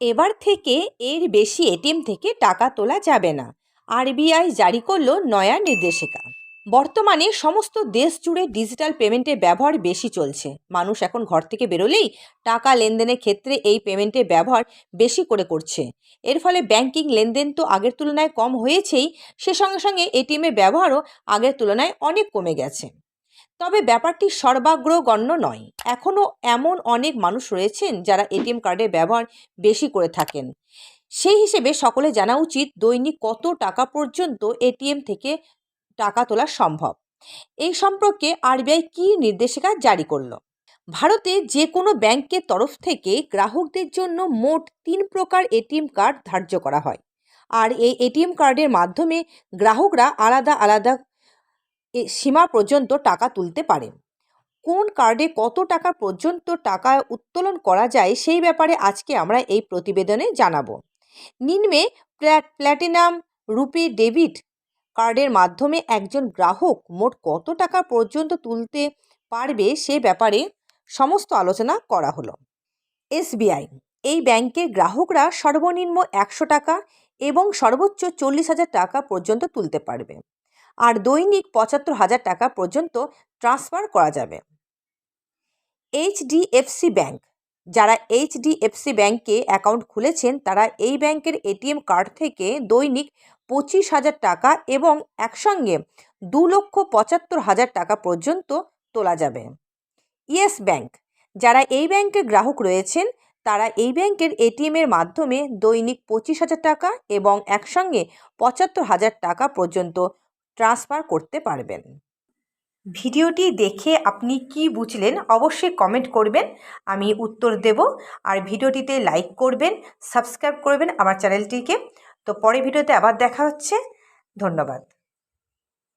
এবার থেকে এর বেশি এটিএম থেকে টাকা তোলা যাবে না। আরবিআই জারি করল নয়া নির্দেশিকা। বর্তমানে সমস্ত দেশ জুড়ে ডিজিটাল পেমেন্টের ব্যবহার বেশি চলছে। মানুষ এখন ঘর থেকে বেরোলেই টাকা লেনদেনের ক্ষেত্রে এই পেমেন্টের ব্যবহার বেশি করে করছে। এর ফলে ব্যাংকিং লেনদেন তো আগের তুলনায় কম হয়েছেই, সে সঙ্গে সঙ্গে এটিএমের ব্যবহারও আগের তুলনায় অনেক কমে গেছে। তবে ব্যাপারটি সর্বাগ্রগণ্য নয়। এখনও এমন অনেক মানুষ রয়েছেন যারা এটিএম কার্ডের ব্যবহার বেশি করে থাকেন। সেই হিসেবে সকলে জানা উচিত দৈনিক কত টাকা পর্যন্ত এটিএম থেকে টাকা তোলা সম্ভব। এই সম্পর্কে আরবিআই কী নির্দেশিকা জারি করল? ভারতে যে কোনো ব্যাংকের তরফ থেকে গ্রাহকদের জন্য মোট তিন প্রকার এটিএম কার্ড ধার্য করা হয়। আর এই এটিএম কার্ডের মাধ্যমে গ্রাহকরা আলাদা আলাদা সীমা পর্যন্ত টাকা তুলতে পারেন কোন কার্ডে কত টাকা পর্যন্ত টাকা উত্তোলন করা যায় সেই ব্যাপারে আজকে আমরা এই প্রতিবেদনে জানাব। নিম্নে প্ল্যাট প্ল্যাটিনাম রুপি ডেবিট কার্ডের মাধ্যমে একজন গ্রাহক মোট কত টাকা পর্যন্ত তুলতে পারবে সে ব্যাপারে সমস্ত আলোচনা করা হলো। এসবিআই, এই ব্যাংকের গ্রাহকরা সর্বনিম্ন একশো টাকা এবং সর্বোচ্চ চল্লিশ হাজার টাকা পর্যন্ত তুলতে পারবে। আর দৈনিক পঁচাত্তর হাজার টাকা পর্যন্ত ট্রান্সফার করা যাবে। এইচডিএফসি ব্যাংক, যারা এইচডিএফসি ব্যাংকে অ্যাকাউন্ট খুলেছেন, তারা এই ব্যাংকের এটিএম কার্ড থেকে দৈনিক পঁচিশ হাজার টাকা এবং একসঙ্গে দু লক্ষ পঁচাত্তর হাজার টাকা পর্যন্ত তোলা যাবে। ইয়েস ব্যাংক, যারা এই ব্যাংকের গ্রাহক রয়েছেন, তারা এই ব্যাংকের এটিএমের মাধ্যমে দৈনিক পঁচিশ হাজার টাকা এবং একসঙ্গে পঁচাত্তর হাজার টাকা পর্যন্ত ট্রান্সফার করতে পারবেন। ভিডিওটি দেখে আপনি কি বুঝলেন অবশ্যই কমেন্ট করবেন আমি উত্তর দেব। আর ভিডিওটিতে লাইক করবেন সাবস্ক্রাইব করবেন আমার চ্যানেলটিকে তো পরে ভিডিওতে আবার দেখা হচ্ছে। ধন্যবাদ।